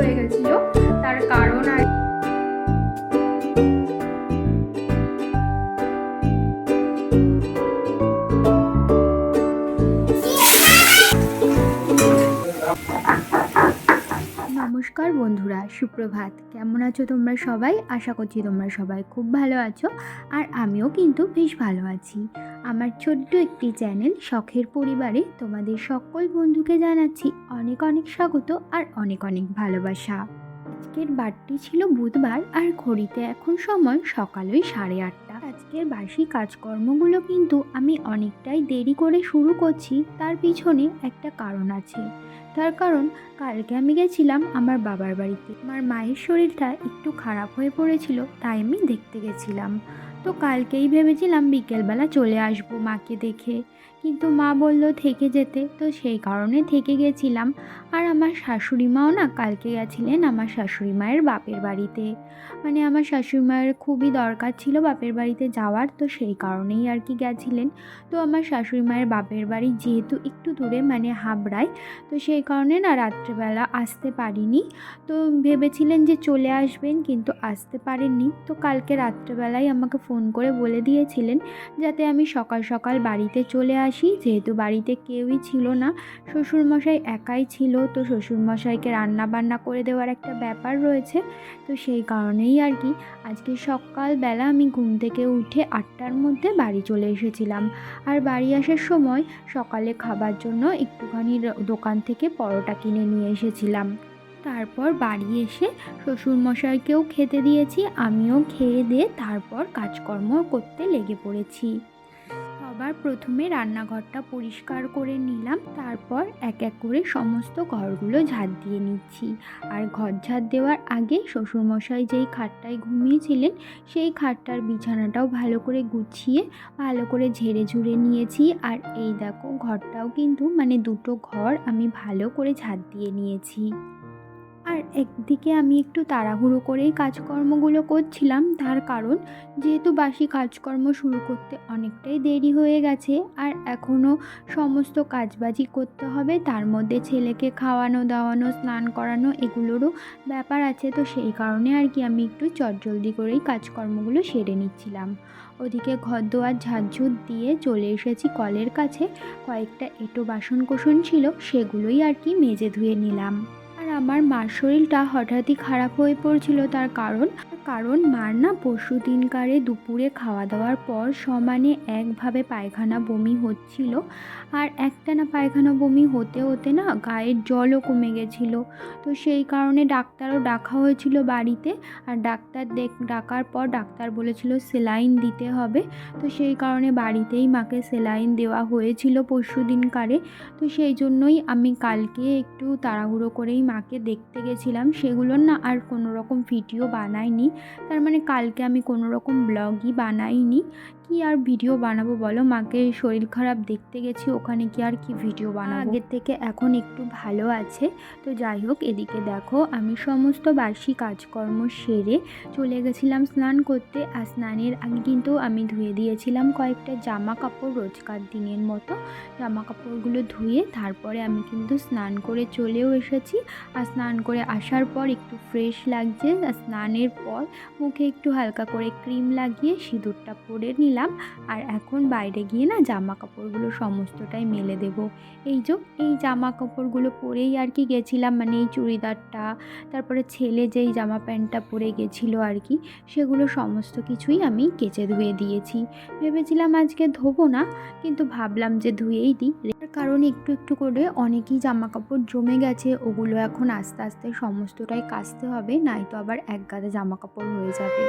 হয়ে গেছিল। তার কারণ আর সুপ্রভাত। কেমন আছো তোমরা সবাই? আশা করছি তোমরা সবাই খুব ভালো আছো আর আমিও কিন্তু বেশ ভালো আছি। আমার ছোট্ট একটি চ্যানেল শখের পরিবারে তোমাদের সকল বন্ধুকে জানাচ্ছি অনেক অনেক স্বাগত আর অনেক অনেক ভালোবাসা। আজকের বারটি ছিল বুধবার আর ঘড়িতে এখন সময় সকালই সাড়ে আটটা। আজকের বার্ষিক কাজকর্মগুলো কিন্তু আমি অনেকটাই দেরি করে শুরু করছি, তার পিছনে একটা কারণ আছে। তার কারণ, কালকে আমি গেছিলাম আমার বাবার বাড়িতে। আমার মায়ের শরীরটা একটু খারাপ হয়ে পড়েছিল, তাই আমি দেখতে গেছিলাম। তো কালকেই ভেবেছিলাম বিকেলবেলা চলে আসব মাকে দেখে। কিন্তু মা বলল থেকে যেতে। তো সেই কারণে থেকে গেছিলাম। আর আমার শাশুড়ি মাও না কালকে গেছিলেন আমার শাশুড়ি মায়ের বাপের বাড়িতে। মানে আমার শাশুড়ি মায়ের খুবই দরকার ছিল বাপের বাড়িতে যাওয়ার, তো সেই কারণেই আর কি গেছিলেন। তো আমার শাশুড়ি মায়ের বাপের বাড়ি যেহেতু একটু দূরে মানে হাবড়ায়, তো সেই কারণে না রাত্রেবেলা আসতে পারিনি। তো ভেবেছিলেন যে চলে আসবেন, কিন্তু আসতে পারেননি। তো কালকে রাত্রেবেলায় আমাকে ফোন করে বলে দিয়েছিলেন, যাতে আমি সকাল সকাল বাড়িতে চলে আসি যেহেতু বাড়িতে কেউই ছিল না, শ্বশুরমশাই একাই ছিল, তো শ্বশুরমশাইকে রান্না বান্না করে দেওয়ার একটা ব্যাপার রয়েছে। তো সেই কারণেই আর কি, আজকে সকালবেলা আমি ঘুম থেকে উঠে আটটার মধ্যে বাড়ি চলে এসেছিলাম। আর বাড়ি আসার সময় সকালে খাবার জন্য একটুখানি দোকান থেকে পরোটা কিনে নিয়ে এসেছিলাম। তারপর বাড়ি এসে শ্বশুরমশাইকেও খেতে দিয়েছি, আমিও খেয়ে দিয়ে তারপর কাজকর্ম করতে লেগে পড়েছি। সবার প্রথমে রান্নাঘরটা পরিষ্কার করে নিলাম, তারপর এক এক করে সমস্ত ঘরগুলো ঝাড় দিয়ে নিচ্ছি। আর ঘর ঝাড় দেওয়ার আগে শ্বশুরমশাই যেই খাটটায় ঘুমিয়েছিলেন, সেই খাটটার বিছানাটাও ভালো করে গুছিয়ে, ভালো করে ঝেড়ে ঝুড়ে নিয়েছি। আর এই দেখো, ঘরটাও কিন্তু মানে দুটো ঘর আমি ভালো করে ঝাড় দিয়ে নিয়েছি। আর একদিকে আমি একটু তাড়াহুড়ো করেই কাজকর্মগুলো করছিলাম, তার কারণ যেহেতু বাসি কাজকর্ম শুরু করতে অনেকটাই দেরি হয়ে গেছে আর এখনও সমস্ত কাজবাজি করতে হবে, তার মধ্যে ছেলেকে খাওয়ানো, দাওয়ানো, স্নান করানো এগুলোরও ব্যাপার আছে, তো সেই কারণে আর কি আমি একটু চটজলদি করেই কাজকর্মগুলো সেরে নিচ্ছিলাম। ওদিকে ঘর দোয়ার ঝাড়ঝুট দিয়ে চলে এসেছি কলের কাছে, কয়েকটা এঁটো বাসন কোসন ছিল, সেগুলোই আর কি মেজে ধুয়ে নিলাম। আর আমার মার শরীরটা হঠাৎই খারাপ হয়ে পড়ছিল, তার কারণ কারণ মার না পরশু দিনকারে দুপুরে খাওয়া দাওয়ার পর সমানে একভাবে পায়খানা বমি হচ্ছিল। আর একটা না পায়খানা বমি হতে হতে না গায়ের জলও কমে গেছিল। তো সেই কারণে ডাক্তারও ডাকা হয়েছিল বাড়িতে। আর ডাক্তার দেখ, ডাকার পর ডাক্তার বলেছিল সেলাইন দিতে হবে। তো সেই কারণে বাড়িতেই মাকে সেলাইন দেওয়া হয়েছিল পরশু দিনকারে। তো সেই জন্যই আমি কালকে একটু তাড়াহুড়ো করেই মাকে দেখতে গেছিলাম সেগুলোর না আর কোনো রকম ভিডিও বানাইনি। তার মানে কালকে আমি কোনো রকম ব্লগই বানাইনি। কি আর ভিডিও বানাবো বলো? মাকে শরীর খারাপ দেখতে গেছি, ওখানে কি আর কি ভিডিও বানাবো? আগের থেকে এখন একটু ভালো আছে, তো যাই হোক এদিকে দেখো, আমি সমস্ত বার্ষিক কাজকর্ম সেরে চলে গেছিলাম স্নান করতে, আর স্নানের আগে কিন্তু আমি ধুয়ে দিয়েছিলাম কয়েকটা জামা কাপড় রোজকার দিনের মতো। জামা কাপড়গুলো ধুয়ে তারপরে আমি কিন্তু স্নান করে চলেও এসেছি, আর স্নান করে আসার পর একটু ফ্রেশ লাগছে, আর স্নানের পর মুখে একটু হালকা করে ক্রিম লাগিয়ে সিঁদুরটা পরে নিলাম। আর এখন বাইরে গিয়ে না জামা কাপড়গুলো সমস্তটাই মেলে দেব। এই যে, এই জামা কাপড়গুলো পরেই আর কি গেছিলাম মানে এই চুড়িদারটা, তারপরে ছেলে যেই জামা প্যান্টটা পরে গেছিল আর কি, সেগুলো সমস্ত কিছুই আমি কেচে ধুয়ে দিয়েছি। ভেবেছিলাম আজকে ধোবো না, কিন্তু ভাবলাম যে ধুয়েই দিই। কারণ একটু একটু করে অনেকই জামা কাপড় জমে গেছে, ওগুলো এখন আস্তে আস্তে সমস্তটাই কাচতে হবে নয়তো আবার এক গাদা জামা কাপড় হয়ে যাবে।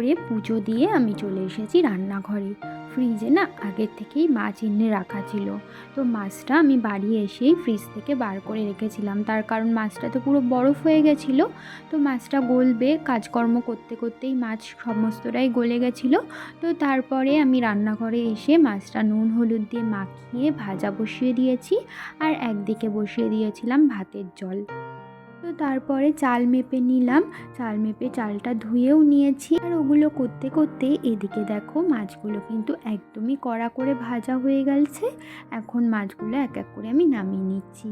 করে পুজো দিয়ে আমি চলে এসেছি রান্নাঘরে। ফ্রিজে না আগের থেকেই মাছ এনে রাখা ছিল। তো মাছটা আমি বাড়ি এসেই ফ্রিজ থেকে বার করে রেখেছিলাম। তার কারণ মাছটা তো পুরো বরফ হয়ে গেছিল। তো মাছটা গলবে, কাজকর্ম করতে করতেই মাছ সমস্তটাই গলে গেছিল। তো তারপরে আমি রান্নাঘরে এসে মাছটা নুন, হলুদ দিয়ে মাখিয়ে ভাজা বসিয়ে দিয়েছি। আর একদিকে বসিয়ে দিয়েছিলাম ভাতের জল। তো তারপরে চাল মেপে নিলাম। চাল মেপে চালটা ধুয়েও নিয়েছি। আর ওগুলো করতে করতে এদিকে দেখো মাছগুলো কিন্তু একদমই কড়া করে ভাজা হয়ে গেছে। এখন মাছগুলো এক এক করে আমি নামিয়ে নিচ্ছি।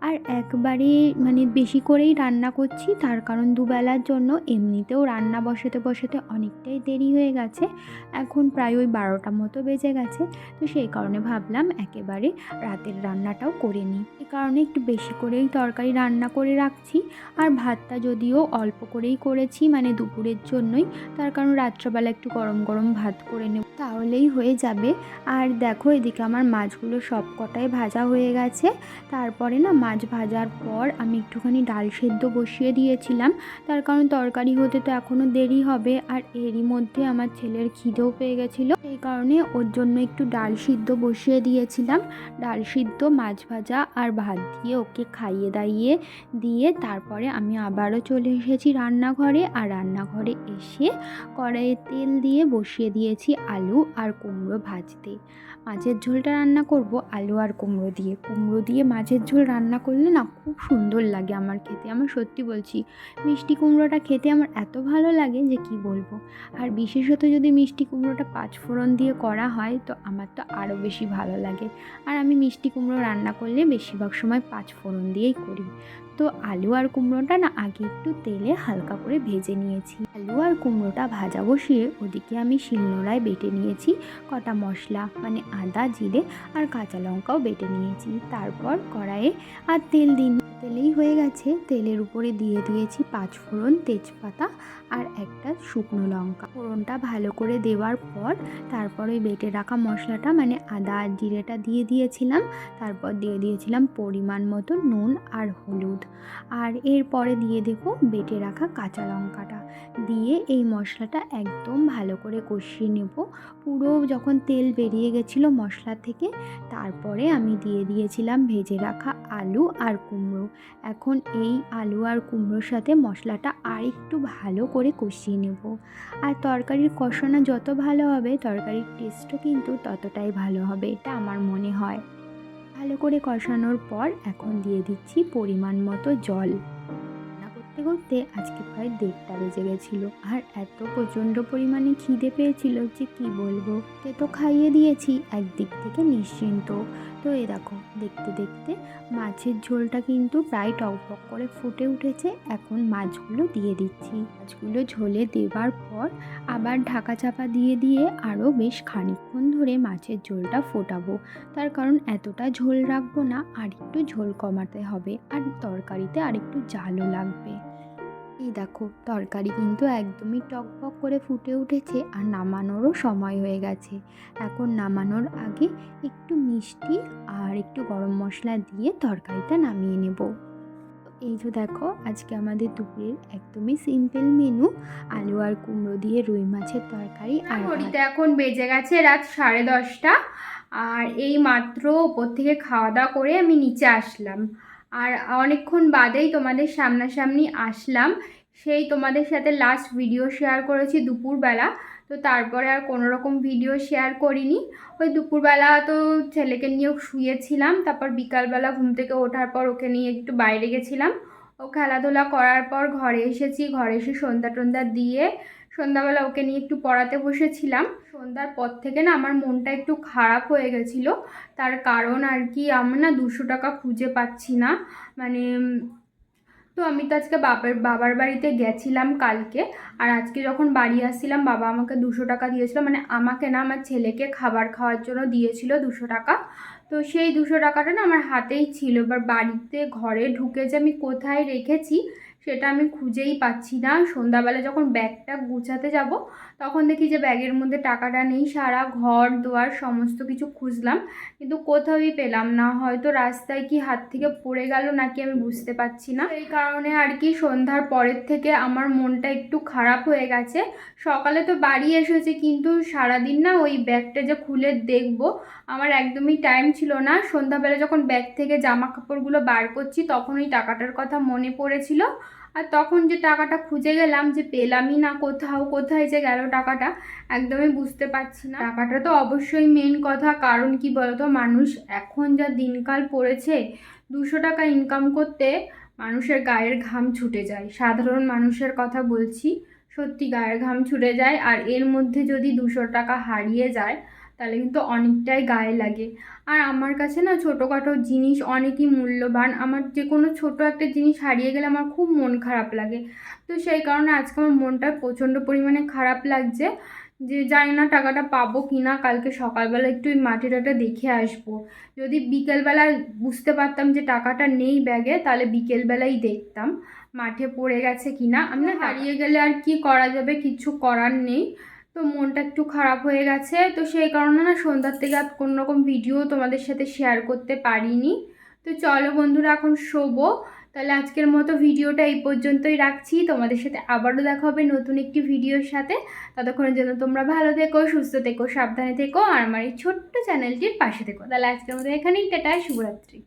আর একবারে মানে বেশি করেই রান্না করছি, তার কারণ দুবেলার জন্য এমনিতেও রান্না বসাতে বসাতে অনেকটাই দেরি হয়ে গেছে। এখন প্রায় ওই বারোটা মতো বেজে গেছে। তো সেই কারণে ভাবলাম একেবারে রাতের রান্নাটাও করে নিই। এই কারণে একটু বেশি করেই তরকারি রান্না করে রাখছি। আর ভাতটা যদিও অল্প করেই করেছি মানে দুপুরের জন্যই, তার কারণ রাত্রবেলা একটু গরম গরম ভাত করে নেব। তাহলেই হয়ে যাবে। আর দেখো, এদিকে আমার মাছগুলো সব কটাই ভাজা হয়ে গেছে। তারপরে না, মাছ ভাজার পর আমি একটুখানি ডাল সেদ্ধ বসিয়ে দিয়েছিলাম। তার কারণ তরকারি হতে তো এখনও দেরি হবে। আর এরই মধ্যে আমার ছেলের খিদেও পেয়ে গেছিল। এই কারণে ওর জন্য একটু ডাল সিদ্ধ বসিয়ে দিয়েছিলাম। ডাল সিদ্ধ, মাছ ভাজা আর ভাত দিয়ে ওকে খাইয়ে দাইয়ে দিয়ে তারপরে আমি আবারও চলে এসেছি রান্নাঘরে আর রান্নাঘরে এসে কড়াইয়ে তেল দিয়ে বসিয়ে দিয়েছি আলু আর কুমড়ো ভাজতে। মাছের ঝোলটা রান্না করব আলু আর কুমড়ো দিয়ে। কুমড়ো দিয়ে মাছের ঝোল রান্না করলে না খুব সুন্দর লাগে আমার খেতে। আমার সত্যি বলছি, মিষ্টি কুমড়োটা খেতে আমার এত ভালো লাগে যে কি বলব? আর বিশেষত যদি মিষ্টি কুমড়োটা পাঁচ ফোড়ন দিয়ে করা হয় তো আমার তো আরও বেশি ভালো লাগে। আর আমি মিষ্টি কুমড়ো রান্না করলে বেশিরভাগ সময় পাঁচ ফোড়ন দিয়েই করি। তো আলু আর কুমড়োটা না আগে একটু তেলে হালকা করে ভেজে নিয়েছি। আলু আর কুমড়োটা ভাজা বসিয়ে ওদিকে আমি শিলনোড়ায় বেটে নিয়েছি কটা মশলা মানে আদা, জিরে আর কাঁচা লঙ্কাও বেটে নিয়েছি। তারপর কড়াইয়ে আর তেল দিন তেলেই হয়ে গেছে। তেলের উপরে দিয়ে দিয়েছি পাঁচ ফোড়ন তেজপাতা আর একটা শুকনো লঙ্কা। ফোড়নটা ভালো করে দেওয়ার পর তারপর ওই বেটে রাখা মশলাটা মানে আদা আর জিরেটা দিয়ে দিয়েছিলাম। তারপর দিয়ে দিয়েছিলাম পরিমাণ মতো নুন আর হলুদ। আর এরপরে দিয়ে দেবো বেটে রাখা কাঁচা লঙ্কাটা। দিয়ে এই মশলাটা একদম ভালো করে কষিয়ে নেব। পুরো যখন তেল বেরিয়ে গেছিল মশলা থেকে, তারপরে আমি দিয়ে দিয়েছিলাম ভেজে রাখা আলু আর কুমড়ো। এখন এই আলু আর কুমড়োর সাথে মশলাটা আর একটু ভালো করে কষিয়ে নেব। আর তরকারির কষানো যত ভালো হবে, তরকারির টেস্টও কিন্তু ততটাই ভালো হবে, এটা আমার মনে হয়। ভালো করে কষানোর পর এখন দিয়ে দিচ্ছি পরিমাণ মতো জল। করতে করতে আজকে প্রায় দেড়টা বেজে গেছিল। আর এত প্রচণ্ড পরিমাণে খিদে পেয়েছিল যে কি বলব? কে তো খাইয়ে দিয়েছি, একদিক থেকে নিশ্চিন্ত। তো এই দেখো, দেখতে দেখতে মাছের ঝোলটা কিন্তু প্রায় টকবক করে ফুটে উঠেছে। এখন মাছগুলো দিয়ে দিচ্ছি। মাছগুলো ঝোলে দেবার পর আবার ঢাকা চাপা দিয়ে দিয়ে আরও বেশ খানিকক্ষণ ধরে মাছের ঝোলটা ফোটাবো। তার কারণ এতটা ঝোল রাখব না আর একটু ঝোল কমাতে হবে। আর তরকারিতে আর একটু জালও লাগবে। এই দেখো, তরকারি কিন্তু একদমই টকবক করে ফুটে উঠেছে আর নামানোরও সময় হয়ে গেছে। এখন নামানোর আগে একটু মিষ্টি আর একটু গরম মশলা দিয়ে তরকারিটা নামিয়ে নেব। এই যে দেখো, আজকে আমাদের দুপুরের একদমই সিম্পল মেনু আলু আর কুমড়ো দিয়ে রুই মাছের তরকারি আর ঘড়িতে এখন বেজে গেছে রাত সাড়ে দশটা, আর এই মাত্র ওপর থেকে খাওয়া দাওয়া করে আমি নিচে আসলাম। আর অনেকক্ষণ বাদেই তোমাদের সামনাসামনি আসলাম। সেই তোমাদের সাথে লাস্ট ভিডিও শেয়ার করেছি দুপুরবেলা। তো তারপরে আর কোনো রকম ভিডিও শেয়ার করিনি। ওই দুপুরবেলা তো ছেলেকে নিয়েও শুয়েছিলাম। তারপর বিকালবেলা ঘুম থেকে ওঠার পর ওকে নিয়ে একটু বাইরে গেছিলাম। ও খেলাধুলা করার পর ঘরে এসেছি। ঘরে এসে সন্ধ্যা টন্ধ্যা দিয়ে সন্ধ্যাবেলা ওকে নিয়ে একটু পড়াতে বসেছিলাম। সন্ধ্যার পর থেকে না আমার মনটা একটু খারাপ হয়ে গেছিল। তার কারণ আর কি আমার না দুশো টাকা খুঁজে পাচ্ছি না। মানে তো আমি তো আজকে বাবার বাবার বাড়িতে গেছিলাম কালকে। আর আজকে যখন বাড়ি আসছিলাম, বাবা আমাকে দুশো টাকা দিয়েছিল। মানে আমাকে না আমার ছেলেকে খাবার খাওয়ার জন্য দিয়েছিল দুশো টাকা। তো সেই দুশো টাকাটা না আমার হাতেই ছিল। এবার বাড়িতে, ঘরে ঢুকে যে আমি কোথায় রেখেছি সেটা আমি খুঁজেই পাচ্ছি না। সন্ধ্যাবেলা যখন ব্যাগটা গুছাতে যাব, তখন দেখি যে ব্যাগের মধ্যে টাকাটা নেই, সারা ঘর, দুয়ার, সমস্ত কিছু খুঁজলাম। কিন্তু কোথাওই পেলাম না। হয়তো রাস্তায় কি হাত থেকে পড়ে গেল নাকি আমি বুঝতে পারছি না। এই কারণে আর কি সন্ধ্যার পরের থেকে আমার মনটা একটু খারাপ হয়ে গেছে। সকালে তো বাড়ি এসেছে, কিন্তু সারাদিন না ওই ব্যাগটা যে খুলে দেখব, আমার একদমই টাইম ছিল না। সন্ধ্যাবেলা যখন ব্যাগ থেকে জামা কাপড়গুলো বার করছি, তখন ওই টাকাটার কথা মনে পড়েছিল। আর তখন যে টাকাটা খুঁজে গেলাম যে পেলামই না কোথাও, কোথায় যে গেল টাকাটা, একদমই বুঝতে পারছি না। টাকাটা তো অবশ্যই মেন কথা, কারণ কি বলতো, মানুষ এখন যা দিনকাল পড়েছে, দুশো টাকা ইনকাম করতে মানুষের গায়ের ঘাম ছুটে যায়। সাধারণ মানুষের কথা বলছি, সত্যি গায়ের ঘাম ছুটে যায়, আর এর মধ্যে যদি দুশো টাকা হারিয়ে যায় তাহলে কিন্তু অনেকটাই গায়ে লাগে। আর আমার কাছে না ছোটোখাটো জিনিস অনেকই মূল্যবান। আমার যে কোনো ছোটো একটা জিনিস হারিয়ে গেলে আমার খুব মন খারাপ লাগে। তো সেই কারণে আজকে আমার মনটা প্রচণ্ড পরিমাণে খারাপ লাগছে যে জানি না টাকাটা পাবো কি না কালকে সকালবেলা একটু ওই মাটিটাটা দেখে আসব। যদি বিকেলবেলা বুঝতে পারতাম যে টাকাটা নেই ব্যাগে তাহলে বিকেলবেলাই দেখতাম মাঠে পড়ে গেছে কি না আমি না হারিয়ে গেলে আর কি করা যাবে? কিছু করার নেই। তো মনটা একটু খারাপ হয়ে গেছে। তো সেই কারণে না সন্ধ্যার থেকে আর কোনো রকম ভিডিও তোমাদের সাথে শেয়ার করতে পারিনি। তো চলো বন্ধুরা, এখন শোবো। তাহলে আজকের মতো ভিডিওটা এই পর্যন্তই রাখছি। তোমাদের সাথে আবারও দেখা হবে নতুন একটি ভিডিওর সাথে। ততক্ষণের জন্য তোমরা ভালো থেকো, সুস্থ থেকো, সাবধানে থেকো, আর আমার এই ছোট্ট চ্যানেলটির পাশে থেকো। তাহলে আজকের মতো এখানেই, টাটা, শুভরাত্রি।